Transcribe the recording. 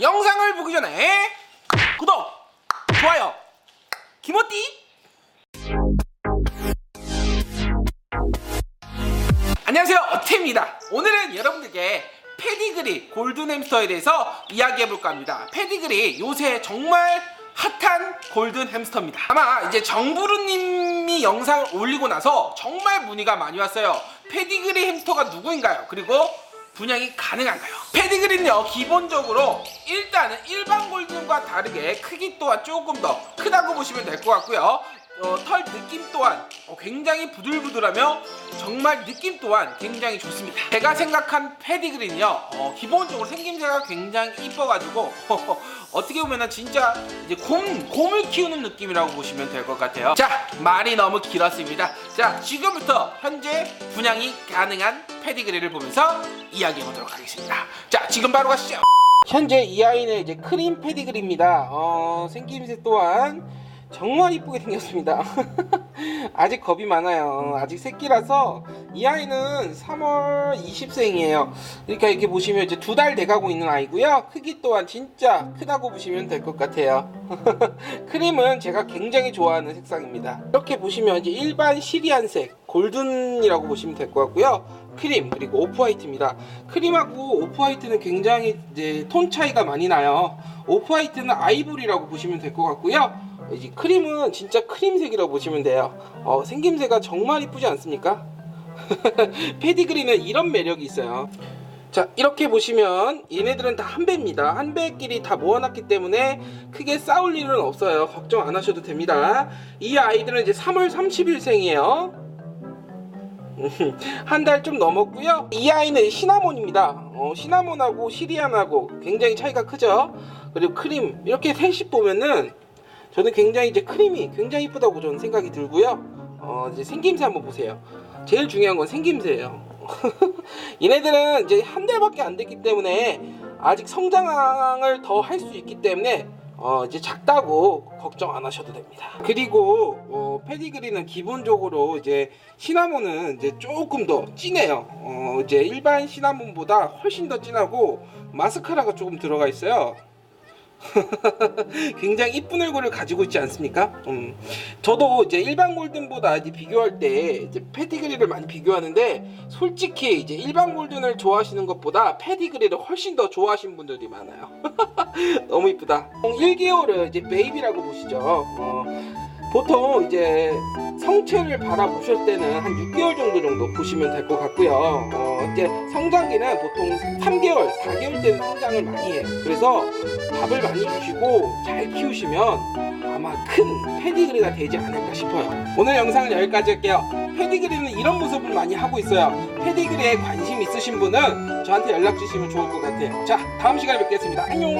영상을 보기 전에 구독, 좋아요, 김어띠. 안녕하세요, 어태입니다. 오늘은 여러분들께 페디그리 골든 햄스터에 대해서 이야기해볼까 합니다. 페디그리 요새 정말 핫한 골든 햄스터입니다. 아마 이제 정부르님이 영상을 올리고 나서 정말 문의가 많이 왔어요. 페디그리 햄스터가 누구인가요? 그리고 분양이 가능한가요? 페디그리는요 기본적으로 일단은 일반 골든과 다르게 크기 또한 조금 더 크다고 보시면 될 것 같고요 어, 털 느낌 또한 어, 굉장히 부들부들하며 정말 느낌 또한 굉장히 좋습니다. 제가 생각한 페디그리는요. 어, 기본적으로 생김새가 굉장히 이뻐가지고 어 떻게 보면은 진짜 이제 곰, 곰을 키우는 느낌이라고 보시면 될 것 같아요. 자 말이 너무 길었습니다. 자 지금부터 현재 분양이 가능한 페디그리를 보면서 이야기해 보도록 하겠습니다. 자 지금 바로 가시죠. 현재 이 아이는 이제 크림 페디그리입니다. 어, 생김새 또한 정말 이쁘게 생겼습니다. 아직 겁이 많아요. 아직 새끼라서 이 아이는 3월 20생이에요. 이렇게 이렇게 보시면 이제 두 달 돼가고 있는 아이고요. 크기 또한 진짜 크다고 보시면 될 것 같아요. 크림은 제가 굉장히 좋아하는 색상입니다. 이렇게 보시면 이제 일반 시리안색 골든이라고 보시면 될 것 같고요. 크림 그리고 오프 화이트입니다. 크림하고 오프 화이트는 굉장히 이제 톤 차이가 많이 나요. 오프 화이트는 아이보리라고 보시면 될 것 같고요. 이제 크림은 진짜 크림색이라고 보시면 돼요. 어, 생김새가 정말 이쁘지 않습니까? 페디그리는 이런 매력이 있어요. 자 이렇게 보시면 얘네들은 다 한 배입니다. 한 배끼리 다 모아놨기 때문에 크게 싸울 일은 없어요. 걱정 안 하셔도 됩니다. 이 아이들은 이제 3월 30일 생이에요. 한 달 좀 넘었고요. 이 아이는 시나몬입니다. 어, 시나몬하고 시리안하고 굉장히 차이가 크죠. 그리고 크림 이렇게 셋이 보면은 저는 굉장히 이제 크림이 굉장히 이쁘다고 저는 생각이 들고요. 어, 이제 생김새 한번 보세요. 제일 중요한 건 생김새예요. 얘네들은 이제 한 달밖에 안 됐기 때문에 아직 성장을 더 할 수 있기 때문에 어, 이제 작다고 걱정 안 하셔도 됩니다. 그리고 어, 페디그리는 기본적으로 이제 시나몬은 이제 조금 더 진해요. 어, 이제 일반 시나몬보다 훨씬 더 진하고 마스카라가 조금 들어가 있어요. 굉장히 이쁜 얼굴을 가지고 있지 않습니까? 음. 저도 이제 일반 골든보다 이제 비교할 때 이제 페디그리를 많이 비교하는데 솔직히 이제 일반 골든을 좋아하시는 것보다 페디그리를 훨씬 더 좋아하시는 분들이 많아요. 너무 이쁘다. 1개월을 이제 베이비라고 보시죠. 어, 보통 이제 성체를 바라보실 때는 한 6개월 정도 정도 보시면 될 것 같고요. 어, 이제 성장기는 보통 3개월, 4개월 때는 성장을 많이 해요. 그래서 밥을 많이 주시고 잘 키우시면 아마 큰 페디그리가 되지 않을까 싶어요. 오늘 영상은 여기까지 할게요. 페디그리는 이런 모습을 많이 하고 있어요. 페디그리에 관심 있으신 분은 저한테 연락 주시면 좋을 것 같아요. 자, 다음 시간에 뵙겠습니다. 안녕!